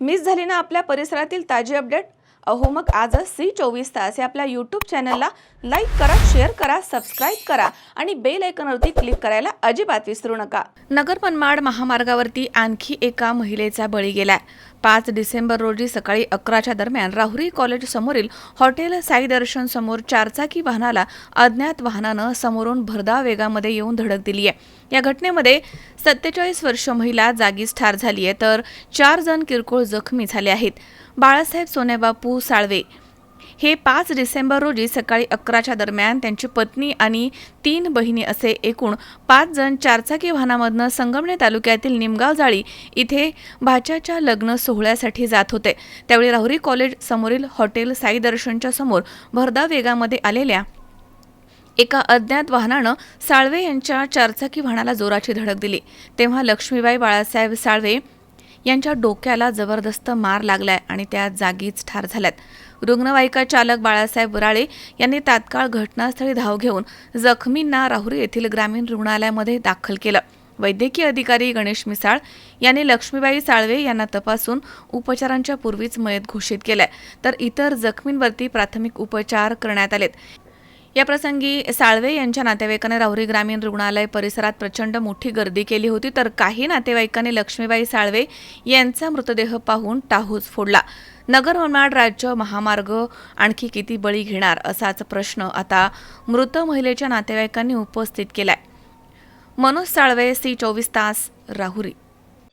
Miss झाली ना आपल्या परिसरातील ताजी अपडेट? अहो मग आजच सी चोवीस तास या आपल्या यूट्यूब चॅनलला लाईक करा शेअर करा सबस्क्राईब करा आणि बेल आयकॉनवरती क्लिक करायला अजिबात विसरू नका. नगर मनमाड महामार्गावरती आणखी एका महिलेचा बळी गेलाय. पाच डिसेंबर रोजी सकाळी अकराच्या दरम्यान राहुरी कॉलेज समोरील हॉटेल साई दर्शन समोर चारचाकी वाहनाला अज्ञात वाहनानं समोरून भरधाव वेगामध्ये येऊन धडक दिली आहे. या घटनेमध्ये सत्तेचाळीस वर्ष महिला जागीच ठार झाली आहे तर चार जण किरकोळ जखमी झाले आहेत. बाळासाहेब सोनेबापू साळवे हे पाच डिसेंबर रोजी सकाळी अकराच्या दरम्यान त्यांची पत्नी आणि तीन बहिणी असे एकूण पाच जण चारचाकी वाहनामधनं संगमणे तालुक्यातील निमगाव जाळी इथे भाच्याच्या लग्न सोहळ्यासाठी जात होते. त्यावेळी राहुरी कॉलेज समोरील हॉटेल साई दर्शनच्या समोर भरधाव वेगामध्ये आलेल्या एका अज्ञात वाहनानं साळवे यांच्या चारचाकी वाहनाला जोराची धडक दिली. तेव्हा लक्ष्मीबाई बाळासाहेब साळवे यांच्या डोक्याला जबरदस्त मार लागलाय आणि त्या जागीच ठार झाल्यात. रुग्णवाहिका चालक बाळासाहेब वराळे यांनी तात्काळ घटनास्थळी धाव घेऊन जखमींना राहुरी येथील ग्रामीण रुग्णालयामध्ये दाखल केलं. वैद्यकीय अधिकारी गणेश मिसाळ यांनी लक्ष्मीबाई साळवे यांना तपासून उपचारांच्या पूर्वीच मयत घोषित केलाय. तर इतर जखमींवरती प्राथमिक उपचार करण्यात आलेत. या प्रसंगी साळवे यांच्या नातेवाईकांनी राहुरी ग्रामीण रुग्णालय परिसरात प्रचंड मोठी गर्दी केली होती तर काही नातेवाईकांनी लक्ष्मीबाई साळवे यांचा मृतदेह पाहून टाहूस फोडला. नगर मनमाड राज्य महामार्ग आणखी किती बळी घेणार असाच प्रश्न आता मृत महिलेच्या नातेवाईकांनी उपस्थित केलाय. मनोज साळवे सी चोवीस तास राहुरी.